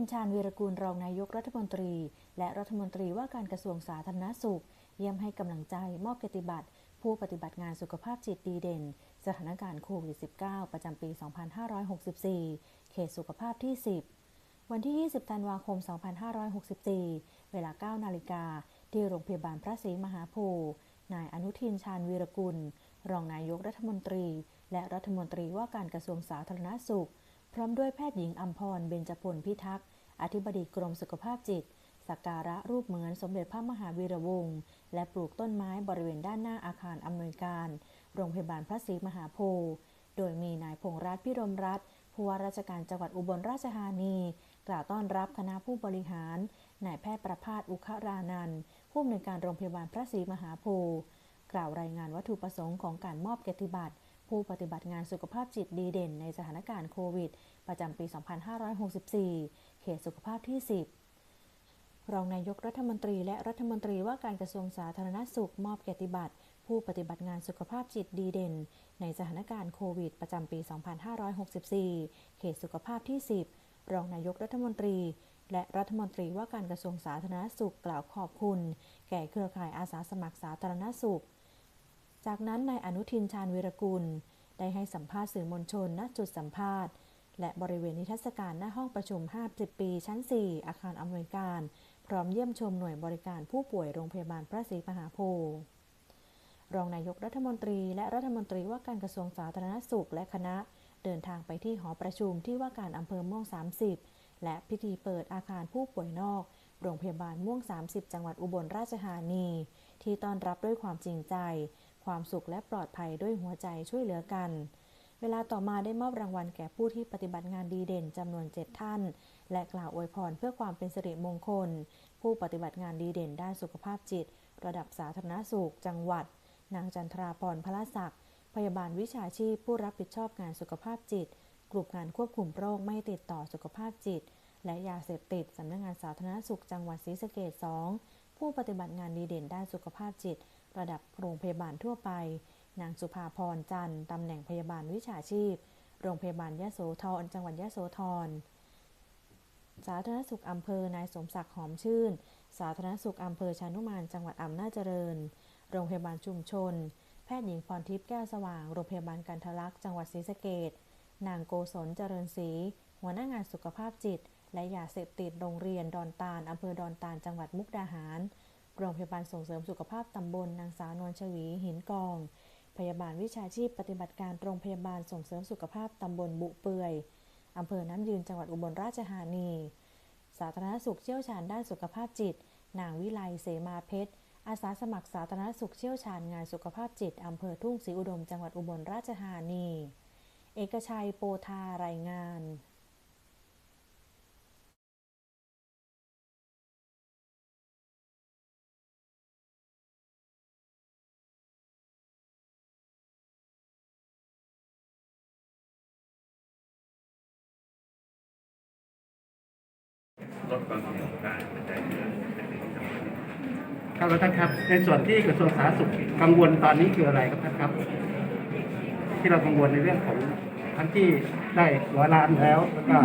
นชาญวีรกูลรองนายกรัฐมนตรี และรัฐมนตรีว่าการกระทรวงสาธารณสุข เยี่ยมให้กำลังใจมอบเกียรติบัตร ผู้ปฏิบัติงานสุขภาพจิตดีเด่น สถานการณ์โควิด -19 ประจำปี 2564 เขตสุขภาพที่ 10 วันที่ 20 ธันวาคม 2564 เวลา 9 นาฬิกา ที่โรงพยาบาลพระศรีมหาโพธิ์นายอนุทินชาญวีรกุล รองนายกรัฐมนตรี และรัฐมนตรีว่าการกระทรวงสาธารณสุข พร้อมด้วยแพทย์หญิงอัมพร เบญจพลพิทักษ์ อธิบดีกรมสุขภาพจิต สักการะรูปเหมือนสมเด็จพระมหาวีระวงศ์ และปลูกต้นไม้บริเวณด้านหน้าอาคารอำนวยการ โรงพยาบาลพระศรีมหาโพธิ์โดยมีนายพงษ์รัตน์พิรมรัตน์ผู้ว่าราชการจังหวัดอุบลราชธานี กล่าวต้อนรับคณะผู้บริหาร นายแพทย์ประภาสอุครานันท์ผู้อำนวยการโรงพยาบาลพระศรีมหาโพธิ์ กล่าวรายงานวัตถุประสงค์ของการมอบเกียรติบัตร ผู้ปฏิบัติงานสุขภาพจิตดีเด่นในสถานการณ์โควิด ประจำปี 2564 เขตสุขภาพที่ 10 รองนายกรัฐมนตรีและรัฐมนตรีว่าการกระทรวงสาธารณสุขมอบเกียรติบัตรผู้ปฏิบัติงานสุขภาพจิตดีเด่น ในสถานการณ์โควิด ประจำปี 2564 เขตสุขภาพที่ 10 รองนายกรัฐมนตรี และรัฐมนตรีว่าการกระทรวงสาธารณสุขกล่าวขอบคุณ แก่เครือข่ายอาสาสมัครสาธารณสุข จากนั้นนายอนุทินชาญวีรกุล ได้ให้สัมภาษณ์สื่อมวลชนณจุดสัมภาษณ์ และบริเวณนิทรรศการหน้าห้องประชุม 50 ปี ชั้น 4 อาคารอำนวยการ พร้อมเยี่ยมชมหน่วยบริการผู้ป่วยโรงพยาบาลพระศรีมหาโพธิ์รองนายกรัฐมนตรีและรัฐมนตรีว่าการกระทรวงสาธารณสุขและคณะ เดินทางไปที่หอประชุมที่ว่าการอำเภอม่วง 30 และพิธีเปิดอาคารผู้ป่วยนอก โรงพยาบาลม่วง 30 จังหวัดอุบลราชธานี ที่ต้อนรับด้วยความจริงใจ ความสุขและปลอดภัยด้วยหัวใจช่วยเหลือกัน เวลาต่อมาได้มอบรางวัลแก่ผู้ที่ปฏิบัติงานดีเด่นจำนวน 7 ท่าน และกล่าวอวยพรเพื่อความเป็นสิริมงคล ผู้ปฏิบัติงานดีเด่นด้านสุขภาพจิต ระดับสาธารณสุข จังหวัด นางจันทราพรพละศักดิ์พยาบาลวิชาชีพผู้รับผิดชอบงานสุขภาพจิต กลุ่มงานควบคุมโรคไม่ติดต่อสุขภาพจิต และยาเสพติดสำนักงานสาธารณสุขจังหวัดศรีสะเกษ2 ผู้ปฏิบัติงานดีเด่นด้านสุขภาพจิต ระดับโรงพยาบาลทั่วไป นางสุภาพรจันทร์ตำแหน่งพยาบาลวิชาชีพ โรงพยาบาลยะโสธรจังหวัดยะโสธร สาธารณสุขอำเภอนายสมศักดิ์หอมชื่น สาธารณสุขอำเภอชานุมานจังหวัดอำนาจเจริญ โรงพยาบาลชุมชน แพทย์หญิงพรทิพย์แก้วสว่าง โรงพยาบาลกันทะลักษ์จังหวัดศรีสะเกษนางโกศลเจริญศรีหัวหน้างานสุขภาพจิต และยาเสพติดโรงเรียนดอนตาลอำเภอดอนตาลจังหวัดมุกดาหารโรงพยาบาลส่งเสริมสุขภาพตำบลนางสาวนวลชวีหินกอง พยาบาลวิชาชีพปฏิบัติการโรงพยาบาลส่งเสริมสุขภาพตำบลบุเปื่อยอำเภอน้ำยืนจังหวัดอุบลราชธานี สาธารณสุขเชี่ยวชาญด้านสุขภาพจิต นางวิไลเสมาเพชร อาสาสมัครสาธารณสุขเชี่ยวชาญงานสุขภาพจิตอำเภอทุ่งศรีอุดมจังหวัดอุบลราชธานี เอกชัยโปธารายงาน ลดความเสี่ยงของการกระจายเชื้อเป็นสิ่งที่สำคัญครับแล้วท่านครับ ในส่วนที่กระทรวงสาธารณสุขกังวลตอนนี้คืออะไรครับท่านครับ ที่เรากังวลในเรื่องของทั้งที่ได้ร้อยล้านแล้วแล้วก็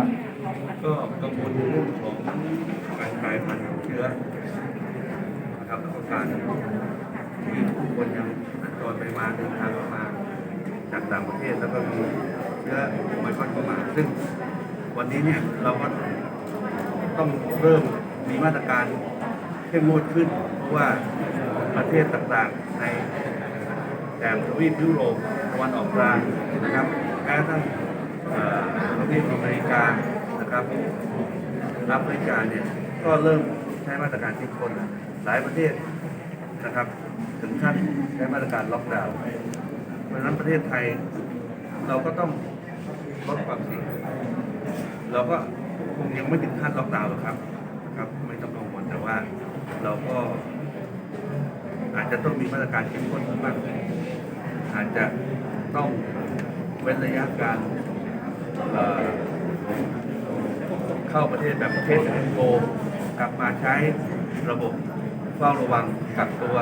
ก็กังวลในเรื่องของการกลายพันธุ์ของเชื้อนะครับแล้วก็การที่ผู้คนยังสัญจรไปมาเดินทางมาจากต่างประเทศแล้วก็มีเชื้อโอไมครอนเข้ามาซึ่งวันนี้เนี่ยเราก็ ต้องเริ่มมีมาตรการเข้มงวดขึ้น เพราะว่าประเทศต่างๆในแถบทวีปยุโรปตะวันออกกลางนะครับแม้ทั่งประเทศอเมริกานะครับแอฟริกาเนี่ยก็เริ่มใช้มาตรการเข้มข้นหลายประเทศนะครับ ถึงขั้นใช้มาตรการล็อกดาวน์เพราะฉะนั้นประเทศไทยเราก็ต้องลดความเสี่ยงเราก็ คงยังไม่ถึงขั้นล็อกดาวน์หรอกครับนะครับไม่ต้องกังวลแต่ว่าเราก็อาจจะต้องมีมาตรการเข้มข้นมากขึ้นอาจจะต้องเว้นระยะการเเข้าประเทศแบบประเทศแอนโกกลับมาใช้ระบบเฝ้าระวังกักตัว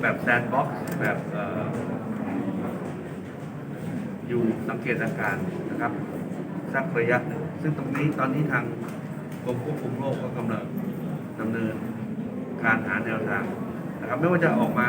แบบแซนด์บ็อกซ์แบบอยู่สังเกตอาการนะครับ สักระยะหนึ่งซึ่งตรงนี้ตอนนี้ทางกรมควบคุมโรคก็กำลังดำเนินการหาแนวทางนะครับไม่ว่าจะออกมา